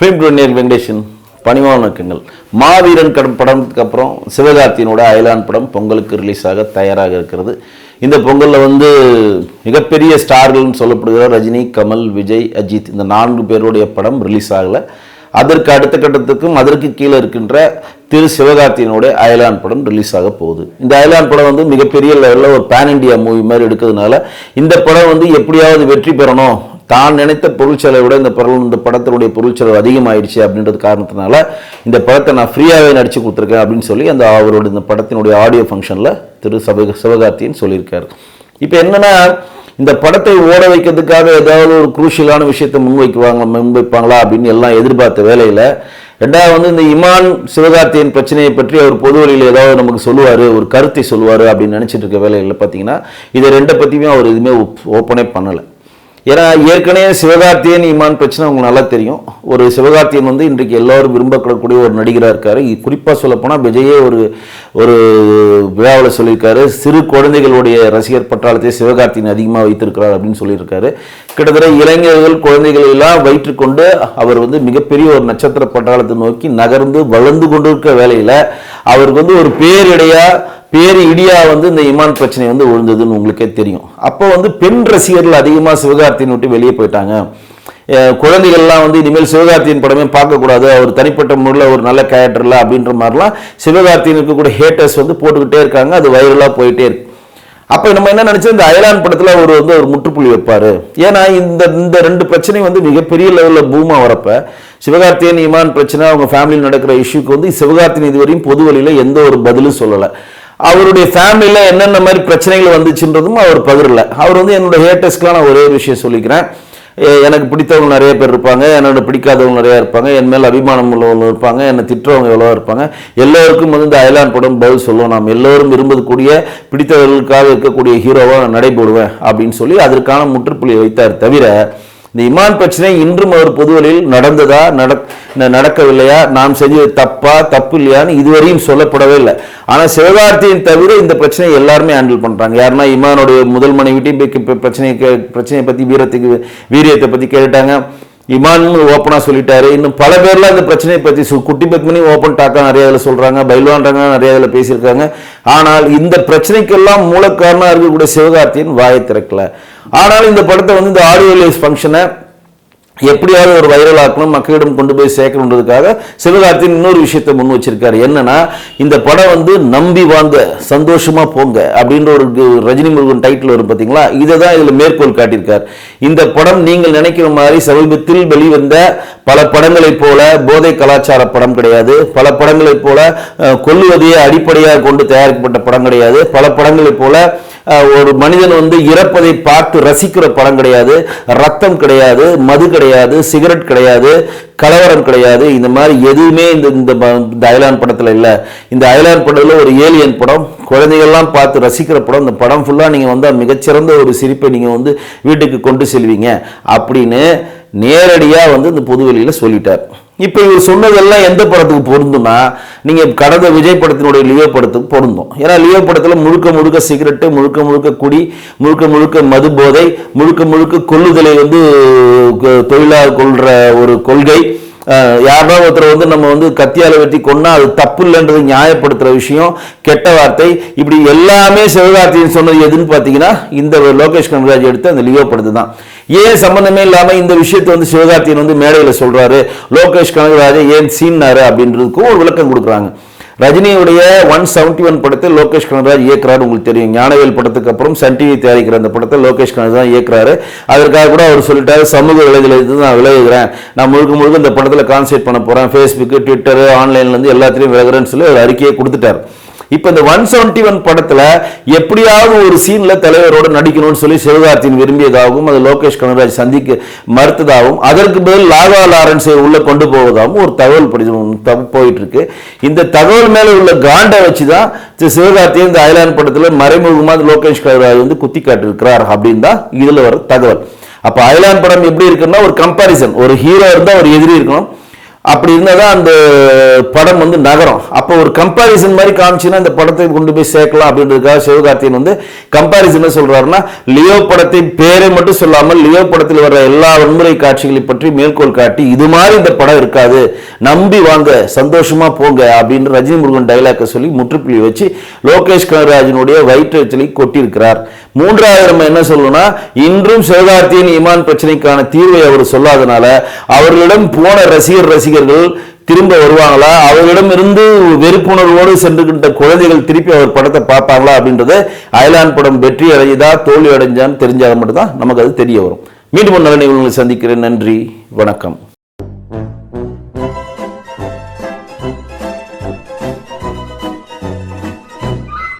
Film டுவெண்டியர் Venkatesan பணிவான வணக்கங்கள் மாவீரன் கடும் படத்துக்கு அப்புறம் சிவகார்த்தியனோட அயலான் படம் பொங்கலுக்கு ரிலீஸ் ஆக தயாராக இருக்கிறது. இந்த பொங்கலில் வந்து மிகப்பெரிய ஸ்டார்கள்னு சொல்லப்படுகிற ரஜினி கமல் விஜய் அஜித் இந்த நான்கு பேருடைய படம் ரிலீஸ் ஆகலை. அதற்கு அடுத்த கட்டத்துக்கும் அதற்கு கீழே இருக்கின்ற திரு சிவகார்த்தியனுடைய அயலான் படம் ரிலீஸ் ஆக போகுது. இந்த அயலான் படம் வந்து மிகப்பெரிய லெவலில் ஒரு பேன் இண்டியா மூவி மாதிரி எடுக்கிறதுனால இந்த படம் வந்து எப்படியாவது வெற்றி பெறணும் தான் நினைத்த பொருட்செலவை விட இந்த பொருள் இந்த படத்தினுடைய பொருட்செலவு அதிகமாயிடுச்சு அப்படின்றது காரணத்தினால இந்த படத்தை நான் ஃப்ரீயாகவே நடித்து கொடுத்துருக்கேன் அப்படின்னு சொல்லி அந்த அவரோட இந்த படத்தினுடைய ஆடியோ ஃபங்க்ஷனில் திரு சபை சிவகார்த்தின்னு சொல்லியிருக்காரு. இப்போ என்னென்னா இந்த படத்தை ஓட வைக்கிறதுக்காக ஏதாவது ஒரு குரூஷியலான விஷயத்தை முன்வைக்குவாங்க முன்வைப்பாங்களா அப்படின்னு எல்லாம் எதிர்பார்த்த வேலையில் ரெண்டாவது வந்து இந்த இமான் சிவகார்த்தியின் பிரச்சனையை பற்றி அவர் பொது வழியில் ஏதாவது நமக்கு சொல்லுவார் ஒரு கருத்தை சொல்லுவார் அப்படின்னு நினச்சிட்டு இருக்க வேலையில் பார்த்தீங்கன்னா இதை ரெண்டை பற்றியுமே அவர் எதுவுமே ஓப்பனே பண்ணலை. ஏன்னா ஏற்கனவே சிவகார்த்தியன் இமான் பிரச்சனை உங்களுக்கு நல்லா தெரியும். ஒரு சிவகார்த்தியன் வந்து இன்றைக்கு எல்லாரும் விரும்பக்கூடிய ஒரு நடிகராக இருக்கார். குறிப்பாக சொல்லப்போனால் விஜயே ஒரு ஒரு விழாவில் சொல்லியிருக்காரு. சிறு குழந்தைகளுடைய ரசிகர் பட்டாளத்தை சிவகார்த்தியன் அதிகமாக வைத்திருக்கிறார் அப்படின்னு சொல்லியிருக்காரு. கிட்டத்தட்ட இளைஞர்கள் குழந்தைகள் எல்லாம் வயிற்றுக்கொண்டு அவர் வந்து மிகப்பெரிய ஒரு நட்சத்திர பட்டாளத்தை நோக்கி நகர்ந்து வளர்ந்து கொண்டிருக்க வேலையில் அவருக்கு வந்து ஒரு பேரிடையாக பேர் இடியா வந்து இந்த இமான் பிரச்சனை வந்து விழுந்ததுன்னு உங்களுக்கே தெரியும். அப்போ வந்து பெண் ரசிகர்கள் அதிகமாக சிவகார்த்தியின் விட்டு வெளியே போயிட்டாங்க. குழந்தைகள்லாம் வந்து இனிமேல் சிவகார்த்தியின் படமே பார்க்கக்கூடாது. அவர் தனிப்பட்ட முறையில் ஒரு நல்ல கேரக்டர்ல அப்படின்ற மாதிரிலாம் சிவகார்த்தியனுக்கு கூட ஹேட்டர்ஸ் வந்து போட்டுக்கிட்டே இருக்காங்க. அது வைரலாக போயிட்டே இருக்கு. அப்போ நம்ம என்ன நினச்சோம்? இந்த அயலான் படத்தில் அவர் வந்து ஒரு முற்றுப்புள்ளி வைப்பார். ஏன்னா இந்த இந்த ரெண்டு பிரச்சனை வந்து மிகப்பெரிய லெவலில் பூமா வரப்ப சிவகார்த்தியன் இமான் பிரச்சனை அவங்க ஃபேமிலியில் நடக்கிற இஷ்யூக்கு வந்து சிவகார்த்தியன் இதுவரையும் பொது வழியில் எந்த ஒரு பதிலும் சொல்லலை. அவருடைய ஃபேமிலியில் என்னென்ன மாதிரி பிரச்சனைகள் வந்துச்சுன்றதும் அவர் பகிரல. அவர் வந்து என்னோட ஹேட்டஸ்க்கெலாம் நான் ஒரே விஷயம் சொல்லிக்கிறேன். எனக்கு பிடித்தவங்க நிறைய பேர் இருப்பாங்க என்னோட பிடிக்காதவங்க நிறைய இருப்பாங்க என் மேல் அபிமானம் உள்ளவங்க இருப்பாங்க என்னை திட்டுறவங்க எவ்வளோ இருப்பாங்க. எல்லோருக்கும் வந்து இந்த அயலான் படம் பதில் சொல்லுவோம் நாம் எல்லோரும் விரும்பக்கூடிய பிடித்தவர்களுக்காக இருக்கக்கூடிய ஹீரோவாக நான் நடைபோடுவேன் அப்படின்னு சொல்லி அதற்கான முற்றுப்புள்ளி வைத்தார் தவிர இந்த இமான் பிரச்சனை இன்றும் அவர் பொதுவெளியில் நடந்ததா நடக் நடக்கவில்லையா? நாம் செஞ்சது தப்பா தப்பு இல்லையான்னு இதுவரையும் சொல்லப்படவே இல்லை. ஆனால் சிவகார்த்தியின் தவிர இந்த பிரச்சனையை எல்லாருமே ஹேண்டில் பண்ணுறாங்க யாருன்னா இமானுடைய முதல் மனைவிட்டையும் பிரச்சனையை கே- பிரச்சனையை பற்றி வீரத்துக்கு வீரியத்தை பற்றி கேட்டாங்க இமான் ஓப்பனாக சொல்லிட்டாரு. இன்னும் பல பேர்லாம் இந்த பிரச்சனையை பற்றி சு குட்டி பத்மினி ஓப்பன் டாக்காக நிறைய இதில் சொல்கிறாங்க பைல்வான்றாங்க நிறைய இதில் பேசியிருக்காங்க. ஆனால் இந்த பிரச்சனைக்கெல்லாம் மூலக்காரணமாக இருக்கக்கூடிய சிவகார்த்தியின் வாயை திறக்கலை. ஆனாலும் இந்த படத்தை வந்து இந்த ஆடியோ ரிலீஸ் ஃபங்க்ஷனை எப்படியாவது ஒரு வைரல் ஆக்கணும் மக்களிடம் கொண்டு போய் சேர்க்கணுன்றதுக்காக சிவகார்த்தியின் இன்னொரு விஷயத்தை முன் வச்சிருக்காரு. என்னன்னா இந்த படம் வந்து நம்பி வாங்க சந்தோஷமா போங்க அப்படின்ற ஒரு ரஜினி முருகன் டைட்டில் வரும் பார்த்தீங்களா இதை தான் இதில் மேற்கோள் காட்டியிருக்கார். இந்த படம் நீங்கள் நினைக்கிற மாதிரி சமீபத்தில் வெளிவந்த பல படங்களைப் போல போதை கலாச்சார படம் கிடையாது. பல படங்களைப் போல கொல்லுவதையே அடிப்படையாக கொண்டு தயாரிக்கப்பட்ட படம் கிடையாது. பல படங்களைப் போல ஒரு மனிதன் வந்து இறப்பதை பார்த்து ரசிக்கிற படம் கிடையாது. ரத்தம் கிடையாது மது கிடையாது சிகரெட் கிடையாது. கலவரம் கிடையாது. இந்த மாதிரி எதுவுமே இந்த இந்த ப- இந்த அயலான் படத்தில் இல்லை. இந்த அயலான் படத்தில் ஒரு ஏலியன் படம் குழந்தைகள்லாம் பார்த்து ரசிக்கிற படம். இந்த படம் ஃபுல்லாக நீங்கள் வந்து மிகச்சிறந்த ஒரு சிரிப்பை நீங்கள் வந்து வீட்டுக்கு கொண்டு செல்வீங்க அப்படின்னு நேரடியாக வந்து இந்த பொதுவெளியில் சொல்லிட்டார். இப்போ இவர் சொன்னதெல்லாம் எந்த படத்துக்கு பொருந்தும்னா நீங்கள் கடந்த விஜய் படத்தினுடைய லியோ படத்துக்கு பொருந்தும். ஏன்னா லியோ படத்தில் முழுக்க முழுக்க சிகரெட்டு முழுக்க முழுக்க குடி முழுக்க முழுக்க மது போதை முழுக்க முழுக்க கொள்ளுதலை வந்து தொழிலாளர் தொழிலாக கொள்கிற ஒரு கொள்கை யாரோ ஒருத்தர் வந்து நம்ம வந்து கத்தியால வெட்டி கொன்னா அது தப்பு இல்லைன்றது நியாயப்படுத்துகிற விஷயம் கெட்ட வார்த்தை. இப்படி எல்லாமே சிவகார்த்தியன் சொன்னது எதுன்னு பார்த்தீங்கன்னா இந்த லோகேஷ் கனகராஜ் எடுத்து அந்த லியோ படத்து தான். ஏன் சம்பந்தமே இல்லாமல் இந்த விஷயத்தை வந்து சிவகார்த்தியன் வந்து மேடையில் சொல்கிறாரு லோகேஷ் கனகராஜ் ஏன் சீன்னாரு அப்படின்றதுக்கும் ஒரு விளக்கம் கொடுக்குறாங்க. ரஜினியுடைய ஒன் செவன்டி ஒன் படத்தை லோகேஷ் கனகராஜ் இயக்குறாரு. உங்களுக்கு தெரியும். ஞானவேல் படத்துக்கு அப்புறம் சன் டிவி தயாரிக்கிற அந்த படத்தை லோகேஷ் கனகராஜ் தான் இயக்குறாரு. அதற்காக கூட அவர் சொல்லிட்டாரு சமூக விளைதலுக்கு நான் விளையுகிறேன் நான் முழுக்க முழுக்க இந்த படத்தில் கான்சென்ட்ரேட் பண்ண போகிறேன் ஃபேஸ்புக்கு ட்விட்டரு ஆன்லைன்லேருந்து எல்லாத்துலேயும் விலகிறேன்னு சொல்லி அவர் அறிக்கையை கொடுத்துட்டார். இப்போ இந்த ஒன் செவன்டி ஒன் படத்தில் எப்படியாவது ஒரு சீனில் தலைவரோடு நடிக்கணும்னு சொல்லி சிவகார்த்தியின் விரும்பியதாகவும் அது லோகேஷ் கனகராஜ் சந்திக்க மறுத்ததாகவும் அதற்கு பதில் லாகா லாரன்ஸை உள்ளே கொண்டு போவதாகவும் ஒரு தகவல் படி தப்பு போயிட்டு இருக்கு இந்த தகவல் மேலே உள்ள காண்டை வச்சு தான் சி- சிவகார்த்தியன் இந்த அயலான் படத்தில் மறைமுகமாக லோகேஷ் கனகராஜ் வந்து குத்தி காட்டியிருக்கிறார் அப்படின்னு தான் இதில் வர தகவல். அப்போ அயலான் படம் எப்படி இருக்குன்னா ஒரு கம்பாரிசன் ஒரு ஹீரோ இருந்தால் ஒரு எதிரி இருக்கணும். அப்படி இருந்தால் தான் அந்த படம் வந்து நகரம். அப்போ ஒரு கம்பாரிசன் மாதிரி காமிச்சுன்னா இந்த படத்தை கொண்டு போய் சேர்க்கலாம் அப்படின்றதுக்காக சிவகார்த்தியன் வந்து கம்பாரிசன் என்ன லியோ படத்தின் பேரை மட்டும் சொல்லாமல் லியோ படத்தில் வர்ற எல்லா வன்முறை காட்சிகளை பற்றி மேற்கோள் காட்டி இது மாதிரி இந்த படம் இருக்காது. நம்பி வாங்க சந்தோஷமா போங்க அப்படின்னு ரஜினி முருகன் டைலாக்கை சொல்லி முற்றுப்புள்ளி வச்சு லோகேஷ் கனராஜனுடைய வயிற்றுச்சலை கொட்டியிருக்கிறார். மூன்றாவது நம்ம என்ன சொல்லணும்னா இன்றும் சிவகார்த்தியின் இமான் பிரச்சனைக்கான தீர்வை அவர் சொல்லாதனால அவர்களிடம் போன ரசிகர் ரசிகர் ரசிகர்கள் திரும்ப வருவாங்களா? அவர்களிடம் இருந்து வெறுப்புணர்வோடு சென்றுகின்ற குழந்தைகள் திருப்பி அவர் படத்தை பார்ப்பாங்களா அப்படின்றது அயலான் படம் வெற்றி அடைஞ்சதா தோல்வி அடைஞ்சான்னு தெரிஞ்சால் மட்டும்தான் நமக்கு அது தெரிய வரும். மீண்டும் நல்ல நிகழ்வுகளை சந்திக்கிறேன். நன்றி. வணக்கம்.